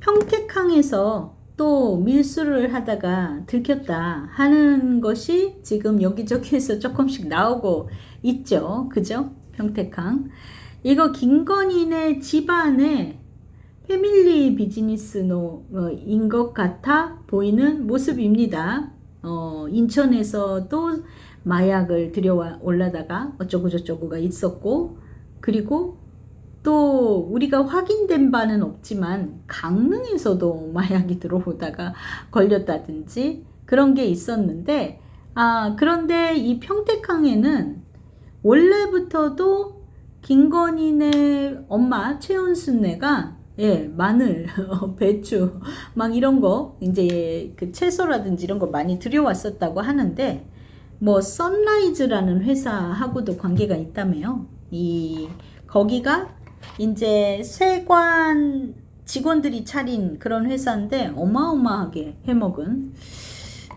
평택항에서 또 밀수를 하다가 들켰다 하는 것이 지금 여기저기에서 조금씩 나오고 있죠. 그죠? 평택항. 이거 김건희네 집안의 패밀리 비즈니스노인 것 같아 보이는 모습입니다. 어, 인천에서도 마약을 들여와 올라다가 어쩌고저쩌고가 있었고, 그리고 또 우리가 확인된 바는 없지만 강릉에서도 마약이 들어오다가 걸렸다든지 그런 게 있었는데, 아, 그런데 이 평택항에는 원래부터도 김건희네 엄마 최은순네가 예, 마늘, 배추, 막 이런 거, 이제 그 채소라든지 이런 거 많이 들여왔었다고 하는데, 뭐, 선라이즈라는 회사하고도 관계가 있다며요. 이, 거기가 이제 세관 직원들이 차린 그런 회사인데, 어마어마하게 해먹은.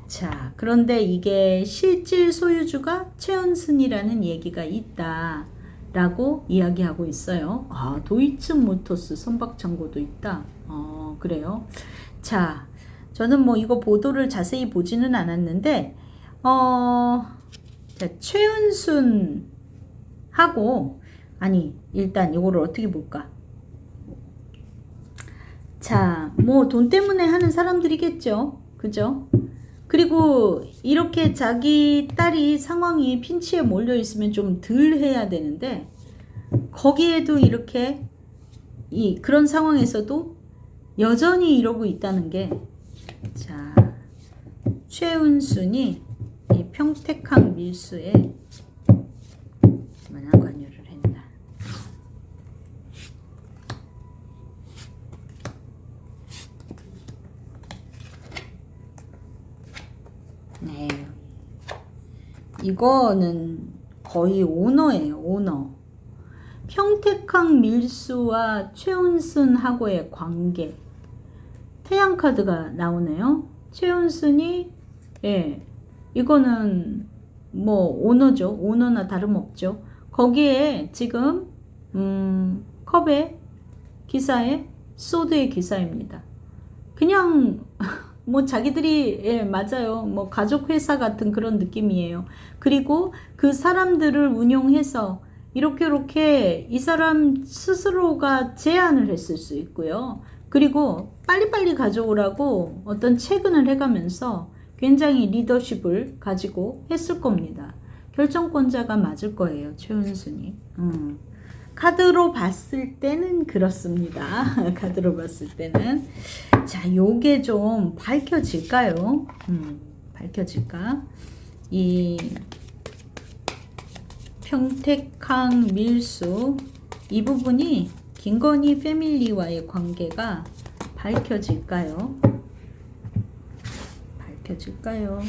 자, 그런데 이게 실질 소유주가 최은순이라는 얘기가 있다. 라고 이야기하고 있어요. 아, 도이츠 모터스 선박 창고도 있다. 어, 그래요. 자, 저는 뭐 이거 보도를 자세히 보지는 않았는데, 어, 자, 최은순 하고, 아니, 일단 이거를 어떻게 볼까? 자, 뭐 돈 때문에 하는 사람들이겠죠. 그죠? 그리고 이렇게 자기 딸이 상황이 핀치에 몰려 있으면 좀 덜 해야 되는데 거기에도 이렇게 이 그런 상황에서도 여전히 이러고 있다는 게 자, 최은순이 이 평택항 밀수에 만한 관여를 했나. 네. 이거는 거의 오너예요, 오너. 평택항 밀수와 최은순하고의 관계. 태양카드가 나오네요. 최은순이, 예, 이거는 뭐 오너죠. 오너나 다름없죠. 거기에 지금, 음, 컵에 기사에 소드의 기사입니다. 그냥 뭐 자기들이 예 맞아요. 뭐 가족 회사 같은 그런 느낌이에요. 그리고 그 사람들을 운용해서 이렇게 이렇게 이 사람 스스로가 제안을 했을 수 있고요. 그리고 빨리빨리 가져오라고 어떤 체근을 해가면서 굉장히 리더십을 가지고 했을 겁니다. 결정권자가 맞을 거예요 최은순이. 음. 카드로 봤을 때는 그렇습니다. 카드로 봤을 때는 자, 요게 좀 밝혀질까요? 음, 밝혀질까? 이 평택항 밀수 이 부분이 김건희 패밀리와의 관계가 밝혀질까요? 밝혀질까요?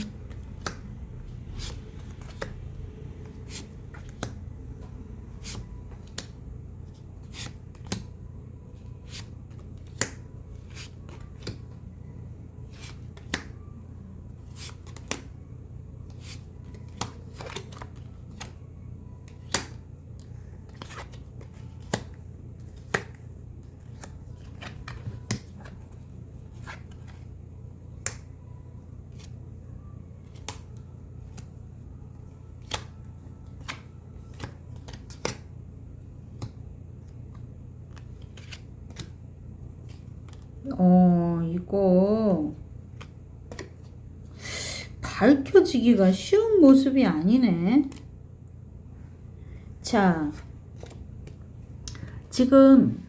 어, 이거 밝혀지기가 쉬운 모습이 아니네. 자, 지금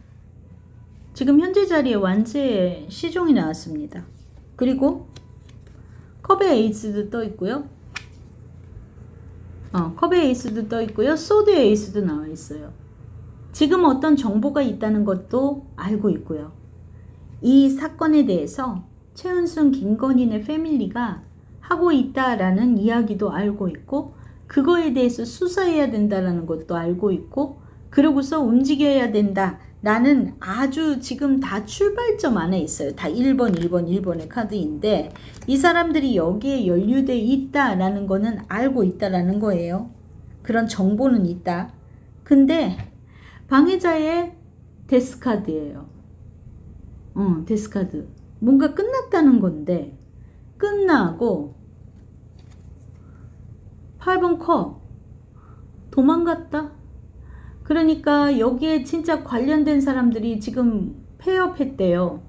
지금 현재 자리에 완제 시종이 나왔습니다. 그리고 컵에 에이스도 떠 있고요. 어, 컵에 에이스도 떠 있고요. 소드에 에이스도 나와 있어요. 지금 어떤 정보가 있다는 것도 알고 있고요. 이 사건에 대해서 최은순 김건희네 패밀리가 하고 있다라는 이야기도 알고 있고 그거에 대해서 수사해야 된다라는 것도 알고 있고 그러고서 움직여야 된다 라는 아주 지금 다 출발점 안에 있어요. 다 1번, 1번, 1번의 카드인데 이 사람들이 여기에 연루돼 있다라는 거는 알고 있다라는 거예요. 그런 정보는 있다. 근데 방해자의 데스카드예요. 어, 데스카드. 뭔가 끝났다는 건데, 끝나고, 8번 컵. 도망갔다? 그러니까 여기에 진짜 관련된 사람들이 지금 폐업했대요.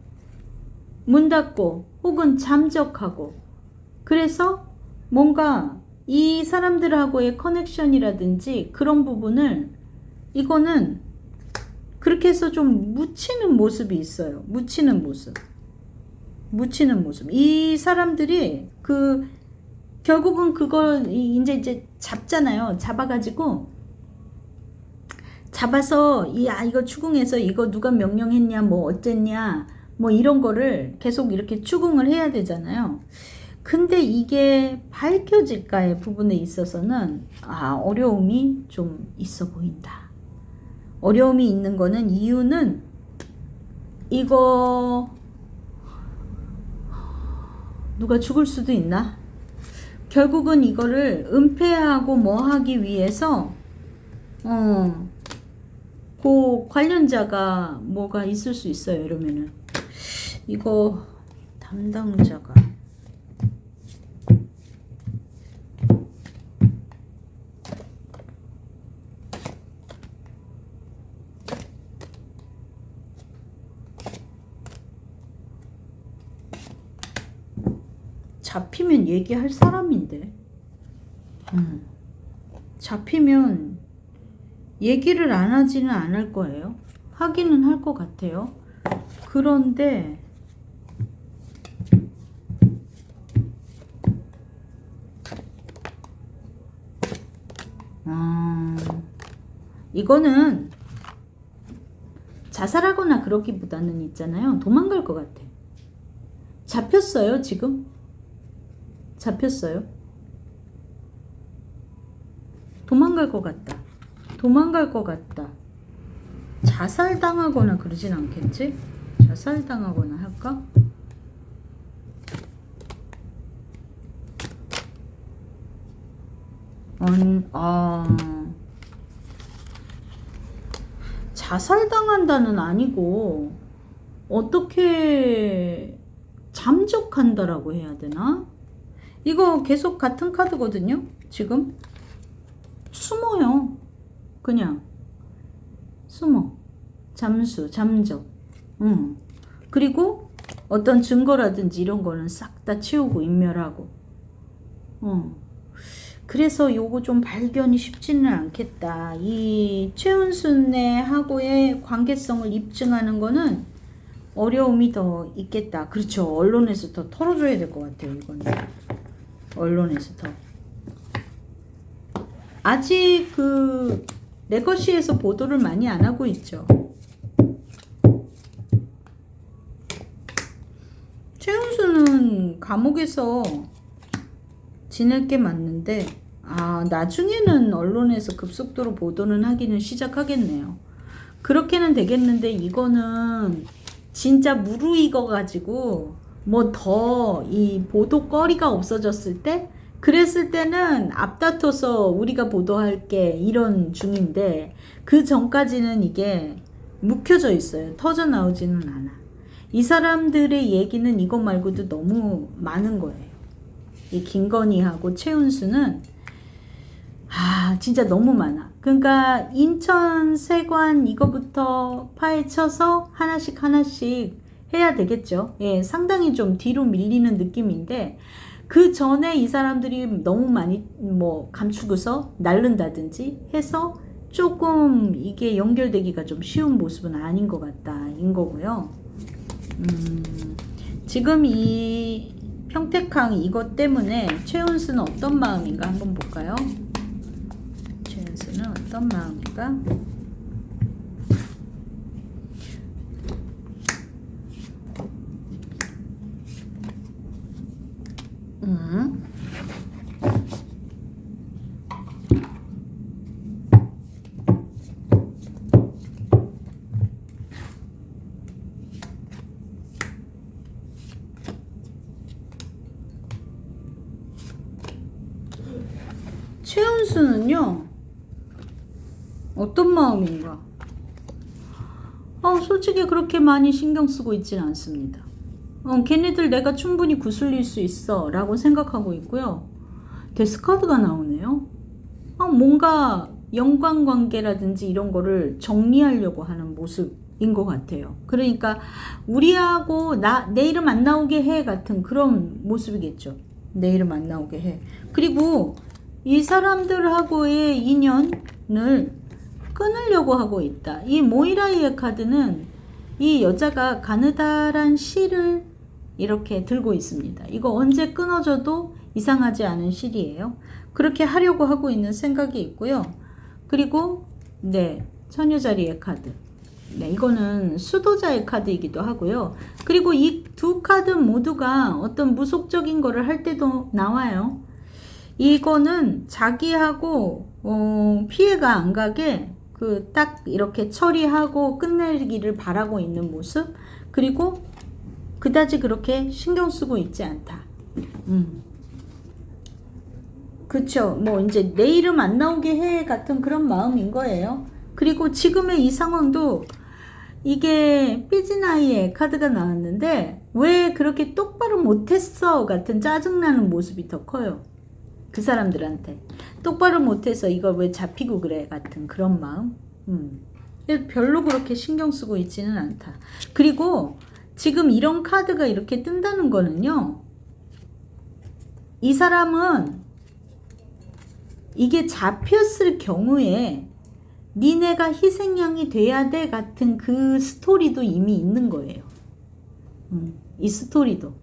문 닫고, 혹은 잠적하고. 그래서 뭔가 이 사람들하고의 커넥션이라든지 그런 부분을 이거는 그렇게 해서 좀 묻히는 모습이 있어요. 묻히는 모습. 묻히는 모습. 이 사람들이 그 결국은 그걸 이- 이제 이제 잡잖아요. 잡아가지고 잡아서 이아 이거 추궁해서 이거 누가 명령했냐 뭐 어쨌냐 뭐 이런 거를 계속 이렇게 추궁을 해야 되잖아요. 근데 이게 밝혀질까의 부분에 있어서는 아 어려움이 좀 있어 보인다. 어려움이 있는 거는 이유는 이거 누가 죽을 수도 있나? 결국은 이거를 은폐하고 뭐 하기 위해서 어, 그 관련자가 뭐가 있을 수 있어요. 이러면은 이거 담당자가 잡히면 얘기할 사람인데. 음. 잡히면 얘기를 안 하지는 않을 거예요. 하기는 할 것 같아요. 그런데 아, 이거는 자살하거나 그러기보다는 있잖아요. 도망갈 것 같아. 잡혔어요, 지금? 잡혔어요? 도망갈 것 같다. 도망갈 것 같다. 자살당하거나 그러진 않겠지? 자살당하거나 할까? 음, 아, 자살당한다는 아니고, 어떻게 잠적한다라고 해야 되나? 이거 계속 같은 카드거든요? 지금? 숨어요. 그냥. 숨어. 잠수, 잠적. 응. 그리고 어떤 증거라든지 이런 거는 싹 다 치우고 인멸하고. 어. 그래서 요거 좀 발견이 쉽지는 않겠다. 이 최은순네하고의 관계성을 입증하는 거는 어려움이 더 있겠다. 그렇죠. 언론에서 더 털어줘야 될 것 같아요. 이거는. 언론에서 더. 아직 그 레거시에서 보도를 많이 안 하고 있죠. 최은수는 감옥에서 지낼 게 맞는데 아 나중에는 언론에서 급속도로 보도는 하기는 시작하겠네요. 그렇게는 되겠는데 이거는 진짜 무르익어 가지고 뭐 더 이 보도거리가 없어졌을 때 그랬을 때는 앞다퉈서 우리가 보도할게 이런 중인데 그 전까지는 이게 묵혀져 있어요. 터져 나오지는 않아. 이 사람들의 얘기는 이것 말고도 너무 많은 거예요. 이 김건희하고 최은수는 아 진짜 너무 많아. 그러니까 인천 세관 이거부터 파헤쳐서 하나씩 하나씩 해야 되겠죠. 예, 상당히 좀 뒤로 밀리는 느낌인데 그 전에 이 사람들이 너무 많이 뭐 감추고서 날른다든지 해서 조금 이게 연결되기가 좀 쉬운 모습은 아닌 것 같다인 거고요. 음, 지금 이 평택항 이것 때문에 최은수는 어떤 마음인가 한번 볼까요? 최은수는 어떤 마음인가? 음. 최은수는요, 어떤 마음인가? 어, 솔직히 그렇게 많이 신경 쓰고 있지는 않습니다. 어, 걔네들 내가 충분히 구슬릴 수 있어 라고 생각하고 있고요. 데스카드가 나오네요. 어, 뭔가 연관관계라든지 이런 거를 정리하려고 하는 모습인 것 같아요. 그러니까 우리하고 나, 내 이름 안 나오게 해 같은 그런 모습이겠죠. 내 이름 안 나오게 해. 그리고 이 사람들하고의 인연을 끊으려고 하고 있다. 이 모이라이의 카드는 이 여자가 가느다란 실을 이렇게 들고 있습니다. 이거 언제 끊어져도 이상하지 않은 실이에요. 그렇게 하려고 하고 있는 생각이 있고요. 그리고 네 처녀자리의 카드. 네 이거는 수도자의 카드이기도 하고요. 그리고 이 두 카드 모두가 어떤 무속적인 거를 할 때도 나와요. 이거는 자기하고 어, 피해가 안 가게 그 딱 이렇게 처리하고 끝내기를 바라고 있는 모습 그리고 그다지 그렇게 신경 쓰고 있지 않다. 음. 그쵸. 뭐 이제 내 이름 안 나오게 해 같은 그런 마음인 거예요. 그리고 지금의 이 상황도 이게 삐진아이의 카드가 나왔는데 왜 그렇게 똑바로 못했어 같은 짜증나는 모습이 더 커요. 그 사람들한테 똑바로 못해서 이걸 왜 잡히고 그래 같은 그런 마음. 음. 별로 그렇게 신경 쓰고 있지는 않다. 그리고 지금 이런 카드가 이렇게 뜬다는 거는요. 이 사람은 이게 잡혔을 경우에 니네가 희생양이 돼야 돼 같은 그 스토리도 이미 있는 거예요. 음, 이 스토리도.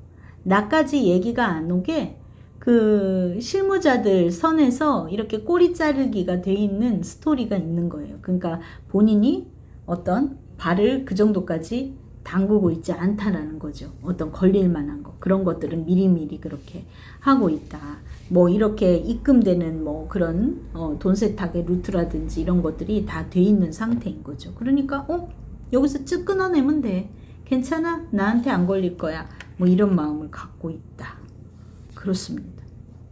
나까지 얘기가 안 오게 그 실무자들 선에서 이렇게 꼬리 자르기가 돼 있는 스토리가 있는 거예요. 그러니까 본인이 어떤 발을 그 정도까지 담그고 있지 않다라는 거죠. 어떤 걸릴 만한 거. 그런 것들은 미리미리 그렇게 하고 있다. 뭐 이렇게 입금되는 뭐 그런 어, 돈 세탁의 루트라든지 이런 것들이 다 돼 있는 상태인 거죠. 그러니까 어 여기서 쭉 끊어내면 돼. 괜찮아. 나한테 안 걸릴 거야. 뭐 이런 마음을 갖고 있다. 그렇습니다.